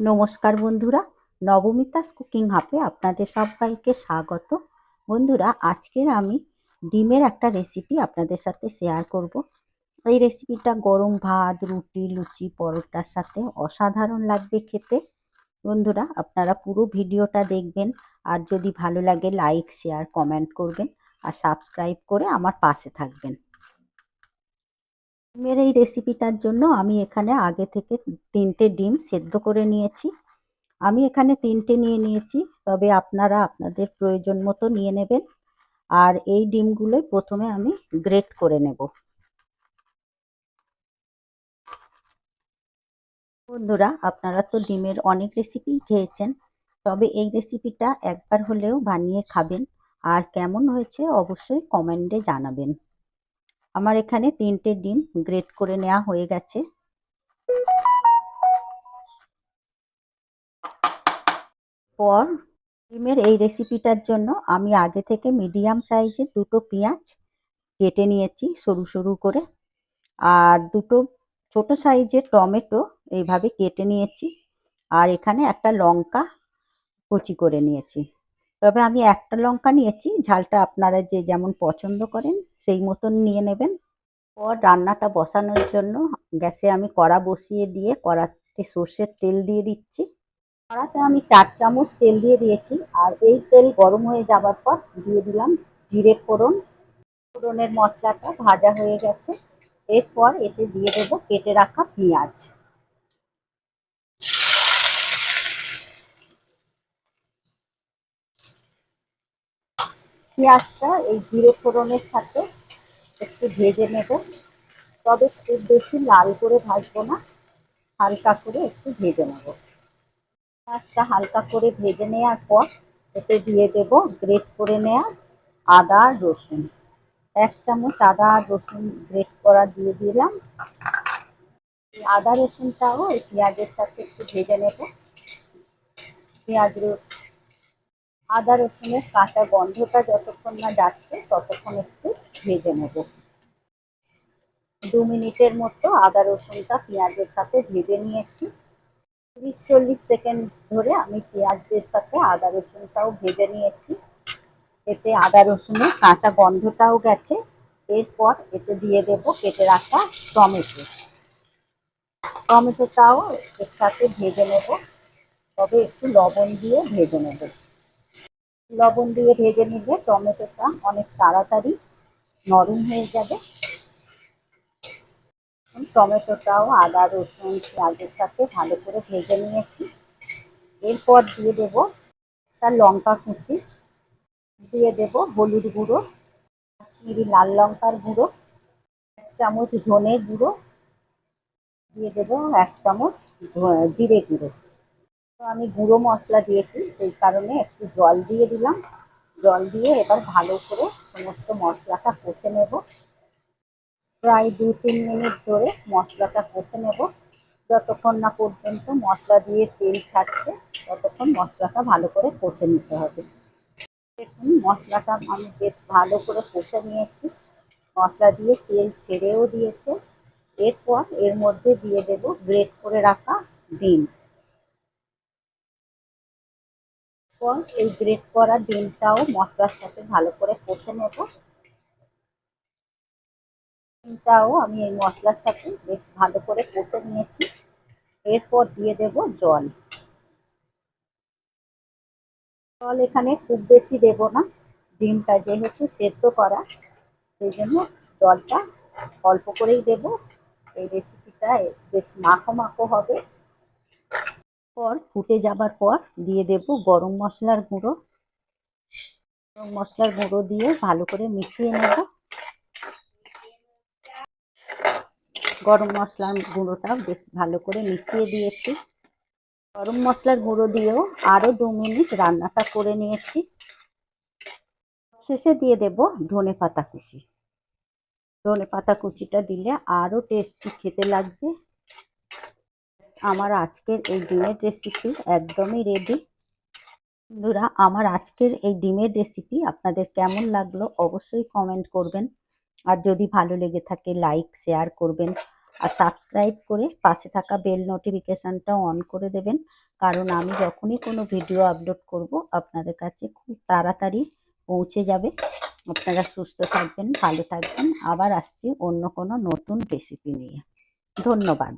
নমস্কার বন্ধুরা, নবমিতাস কুকিং হাবে আপনাদের সবাইকে স্বাগত। বন্ধুরা, আজকের আমি ডিমের একটা রেসিপি আপনাদের সাথে শেয়ার করব। এই রেসিপিটা গরম ভাত, রুটি, লুচি, পরোটার সাথে অসাধারণ লাগবে খেতে। বন্ধুরা, আপনারা পুরো ভিডিওটা দেখবেন আর যদি ভালো লাগে লাইক শেয়ার কমেন্ট করবেন আর সাবস্ক্রাইব করে আমার পাশে থাকবেন। ডিমের এই রেসিপিটার জন্য আমি এখানে আগে থেকে তিনটে ডিম সেদ্ধ করে নিয়েছি। আমি এখানে তিনটে নিয়ে নিয়েছি, তবে আপনারা আপনাদের প্রয়োজন মতো নিয়ে নেবেন। আর এই ডিমগুলোই প্রথমে আমি গ্রেট করে নেব। বন্ধুরা, আপনারা তো ডিমের অনেক রেসিপি খেয়েছেন, তবে এই রেসিপিটা একবার হলেও বানিয়ে খাবেন। আর কেমন হয়েছে অবশ্যই কমেন্টে জানাবেন। আমার এখানে তিনটে ডিম গ্রেট করে নেওয়া হয়ে গেছে। পর ডিমের এই রেসিপিটার জন্য আমি আগে থেকে মিডিয়াম সাইজের দুটো পেঁয়াজ কেটে নিয়েছি সরু সরু করে। আর দুটো ছোট সাইজের টমেটো এইভাবে কেটে নিয়েছি। আর এখানে একটা লঙ্কা কুচি করে নিয়েছি। তবে আমি একটা লঙ্কা নিয়েছি, ঝালটা আপনারা যে যেমন পছন্দ করেন সেই মতন নিয়ে নেবেন। পর রান্নাটা বসানোর জন্য গ্যাসে আমি কড়া বসিয়ে দিয়ে কড়াতে সর্ষের তেল দিয়ে দিচ্ছি। কড়াতে আমি চার চামচ তেল দিয়ে দিয়েছি আর এই তেল গরম হয়ে যাবার পর দিয়ে দিলাম জিরে ফোড়ন। ফোড়নের মশলাটা ভাজা হয়ে গেছে। এরপর এতে দিয়ে দেবো কেটে রাখা পেঁয়াজ। পেঁয়াজটা এই জিরে ফোড়নের সাথে একটু ভেজে নেব। তবে খুব বেশি লাল করে ভাজবো না, হালকা করে একটু ভেজে নেব। পেঁয়াজটা হালকা করে ভেজে নেওয়ার পর এতে দিয়ে দেব গ্রেট করে নেওয়া আদা রসুন। এক চামচ আদা আর রসুন গ্রেট করা দিয়ে দিলাম। আদা রসুনটাও এই পেঁয়াজের সাথে একটু ভেজে নেব। পেঁয়াজ আদা রসুনের কাঁচা গন্ধটা যতক্ষণ না যাচ্ছে, ততক্ষণ একটু ভেজে নেব। দু মিনিটের মতো আদা রসুনটা পেঁয়াজের সাথে ভেজে নিয়েছি। তিরিশ চল্লিশ সেকেন্ড ধরে আমি পেঁয়াজের সাথে আদা রসুনটাও ভেজে নিয়েছি। এতে আদা রসুনের কাঁচা গন্ধটাও গেছে। এরপর এতে দিয়ে দেব কেটে রাখা টমেটো। টমেটোটাও এর সাথে ভেজে নেব। তবে একটু লবণ দিয়ে ভেজে নেব। লবণ দিয়ে ভেজে নিলে টমেটোটা অনেক তাড়াতাড়ি নরম হয়ে যাবে। টমেটোটাও আদা, রসুন, পেঁয়াজের সাথে ভালো করে ভেজে নিয়েছি। এরপর দিয়ে দেব তার লঙ্কা কুচি, দিয়ে দেব হলুদ গুঁড়ো, কাশ্মীরি লাল লঙ্কার গুঁড়ো, এক চামচ ধনে গুঁড়ো, দিয়ে দেব এক চামচ জিরে গুঁড়ো। তো আমি গুঁড়ো মশলা দিয়েছি, সেই কারণে একটু জল দিয়ে দিলাম। জল দিয়ে এবার ভালো করে সমস্ত মশলাটা কষে নেব। প্রায় দু তিন মিনিট ধরে মশলাটা কষে নেব। যতক্ষণ না পর্যন্ত মশলা দিয়ে তেল ছাড়ছে, ততক্ষণ মশলাটা ভালো করে কষে নিতে হবে। দেখুন, মশলাটা আমি বেশ ভালো করে কষে নিয়েছি। মশলা দিয়ে তেল ছেড়েও দিয়েছে। এরপর এর মধ্যে দিয়ে দেব গ্রেট করে রাখা ডিম। পর এই গ্রেট করা ডিমটাও মশলার সাথে ভালো করে কষে নেব। ডিমটাও আমি এই মশলার সাথে বেশ ভালো করে কষে নিয়েছি। এরপর দিয়ে দেব জল। জল এখানে খুব বেশি দেব না, ডিমটা যেহেতু সেদ্ধ করা, সেই জন্য জলটা অল্প করেই দেব। এই রেসিপিটা বেশ মাখো মাখো হবে। পর ফুটে যাবার পর দিয়ে দেব গরম মশলার গুঁড়ো। গরম মশলার গুঁড়ো দিয়ে ভালো করে মিশিয়ে নেব। গরম মশলার গুঁড়োটা বেশ ভালো করে মিশিয়ে দিয়েছি। গরম মশলার গুঁড়ো দিয়েও আরও দু মিনিট রান্নাটা করে নিয়েছি। শেষে দিয়ে দেব ধনে পাতা কুচি। ধনে পাতা কুচিটা দিলে আরও টেস্টি খেতে লাগবে। আমার আজকের এই ডিমের রেসিপি একদমই রেডি বন্ধুরা, আমার আজকের এই ডিমের রেসিপি আপনাদের কেমন লাগল অবশ্যই কমেন্ট করবেন। আর যদি ভালো লেগে থাকে লাইক শেয়ার করবেন। আর সাবস্ক্রাইব করে পাশে থাকা বেল নোটিফিকেশানটা অন করে দেবেন। কারণ আমি যখনই কোনো ভিডিও আপলোড করব, আপনাদের কাছে খুব তাড়াতাড়ি পৌঁছে যাবে। আপনারা সুস্থ থাকবেন, ভালো থাকবেন। আবার আসছি অন্য কোনো নতুন রেসিপি নিয়ে। ধন্যবাদ।